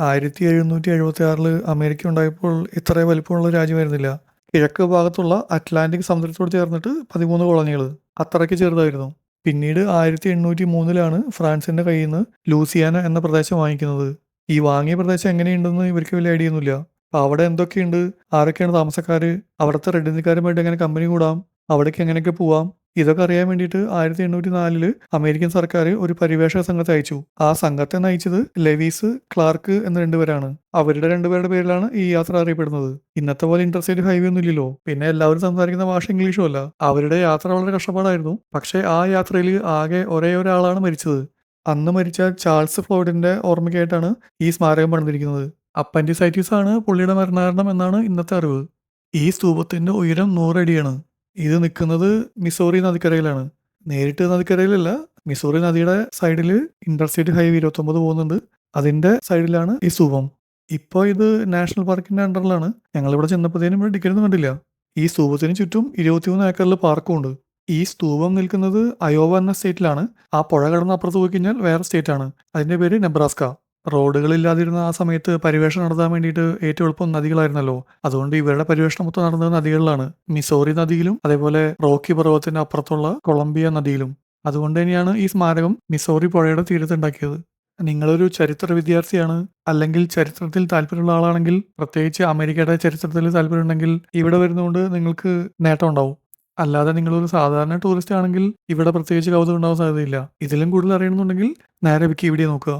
ആയിരത്തി എഴുന്നൂറ്റി എഴുപത്തി ആറിൽ അമേരിക്ക ഉണ്ടായപ്പോൾ ഇത്ര വലിപ്പമുള്ള രാജ്യമായിരുന്നില്ല. കിഴക്ക് ഭാഗത്തുള്ള അറ്റ്ലാന്റിക് സമുദ്രത്തോട് ചേർന്നിട്ട് പതിമൂന്ന് കോളനികൾ അത്രയ്ക്ക് ചെറുതായിരുന്നു. പിന്നീട് ആയിരത്തി എണ്ണൂറ്റി മൂന്നിലാണ് ഫ്രാൻസിന്റെ കയ്യിൽ നിന്ന് ലൂസിയാന എന്ന പ്രദേശം വാങ്ങിക്കുന്നത്. ഈ വാങ്ങിയ പ്രദേശം എങ്ങനെയുണ്ടെന്ന് ഇവർക്ക് വലിയ ഐഡിയ ഒന്നുമില്ല. അവിടെ എന്തൊക്കെയുണ്ട്? ആരൊക്കെയാണ് താമസക്കാർ അവിടുത്തെ റെഡ് ഇന്ത്യക്കാരുമായിട്ട് എങ്ങനെ കമ്പനി കൂടാം? അവിടേക്ക് എങ്ങനെയൊക്കെ പോവാം? ഇതൊക്കെ അറിയാൻ വേണ്ടിയിട്ട് ആയിരത്തി എണ്ണൂറ്റി നാലിൽ അമേരിക്കൻ സർക്കാർ ഒരു പരിവേഷക സംഘത്തെ അയച്ചു. ആ സംഘത്തെ നയിച്ചത് ലെവീസ് ക്ലാർക്ക് എന്ന രണ്ടുപേരാണ്. അവരുടെ രണ്ടുപേരുടെ പേരിലാണ് ഈ യാത്ര അറിയപ്പെടുന്നത്. ഇന്നത്തെ പോലെ ഇന്റർസ്റ്റേറ്റ് ഹൈവേ ഒന്നും ഇല്ലല്ലോ. പിന്നെ എല്ലാവരും സംസാരിക്കുന്ന ഭാഷ ഇംഗ്ലീഷും അല്ല. അവരുടെ യാത്ര വളരെ കഷ്ടപ്പാടായിരുന്നു. പക്ഷേ ആ യാത്രയിൽ ആകെ ഒരേ ഒരാളാണ് മരിച്ചത്. അന്ന് മരിച്ച ചാൾസ് ഫ്ലോയിഡിന്റെ ഓർമ്മയ്ക്കായിട്ടാണ് ഈ സ്മാരകം പണിതിരിക്കുന്നത്. അപ്പൻഡിസൈറ്റിസ് ആണ് പുള്ളിയുടെ മരണകാരണം എന്നാണ് ഇന്നത്തെ അറിവ്. ഈ സ്തൂപത്തിന്റെ ഉയരം നൂറടിയാണ്. ഇത് നിൽക്കുന്നത് മിസോറി നദിക്കരയിലാണ്. നേരിട്ട് നദിക്കരയിലല്ല മിസോറി നദിയുടെ സൈഡിൽ ഇന്റർസ്റ്റേറ്റ് ഹൈവേ ഇരുപത്തൊമ്പത് പോകുന്നുണ്ട്. അതിന്റെ സൈഡിലാണ് ഈ സ്തൂപം ഇപ്പോൾ ഇത് നാഷണൽ പാർക്കിന്റെ അണ്ടറിലാണ് ഞങ്ങൾ ഞങ്ങളിവിടെ ചെന്നപ്പോഴത്തേനും ഇവിടെ ടിക്കറ്റ് കണ്ടില്ല. ഈ സ്തൂപത്തിന് ചുറ്റും ഇരുപത്തിമൂന്ന് ഏക്കറിൽ പാർക്കും ഉണ്ട്. ഈ സ്തൂപം നിൽക്കുന്നത് അയോവ എന്ന സ്റ്റേറ്റിലാണ് ആ പുഴ കടന്ന് അപ്പുറത്ത് പോയി കഴിഞ്ഞാൽ വേറെ സ്റ്റേറ്റ് ആണ്. അതിന്റെ പേര് നെബ്രാസ്ക റോഡുകളില്ലാതിരുന്ന ആ സമയത്ത് പരിവേഷണം നടത്താൻ വേണ്ടിയിട്ട് ഏറ്റവും എളുപ്പം നദികളായിരുന്നല്ലോ. അതുകൊണ്ട് ഇവരുടെ പരിവേഷണം മൊത്തം നടന്നത് നദികളിലാണ്. മിസോറി നദിയിലും അതേപോലെ റോക്കി പർവതത്തിന്റെ അപ്പുറത്തുള്ള കൊളംബിയ നദിയിലും. അതുകൊണ്ട് തന്നെയാണ് ഈ സ്മാരകം മിസോറി പുഴയുടെ തീരത്ത് ഉണ്ടാക്കിയത്. നിങ്ങളൊരു ചരിത്ര വിദ്യാർത്ഥിയാണ് അല്ലെങ്കിൽ ചരിത്രത്തിൽ താല്പര്യമുള്ള ആളാണെങ്കിൽ പ്രത്യേകിച്ച് അമേരിക്കയുടെ ചരിത്രത്തിൽ താല്പര്യമുണ്ടെങ്കിൽ ഇവിടെ വരുന്നതുകൊണ്ട് നിങ്ങൾക്ക് നേട്ടം ഉണ്ടാവും. അല്ലാതെ നിങ്ങളൊരു സാധാരണ ടൂറിസ്റ്റ് ആണെങ്കിൽ ഇവിടെ പ്രത്യേകിച്ച് കൗതുകം ഉണ്ടാവാൻ സാധ്യതയില്ല. ഇതിലും കൂടുതൽ അറിയണമെന്നുണ്ടെങ്കിൽ നേരെ വിക്കിപീഡിയ നോക്കുക.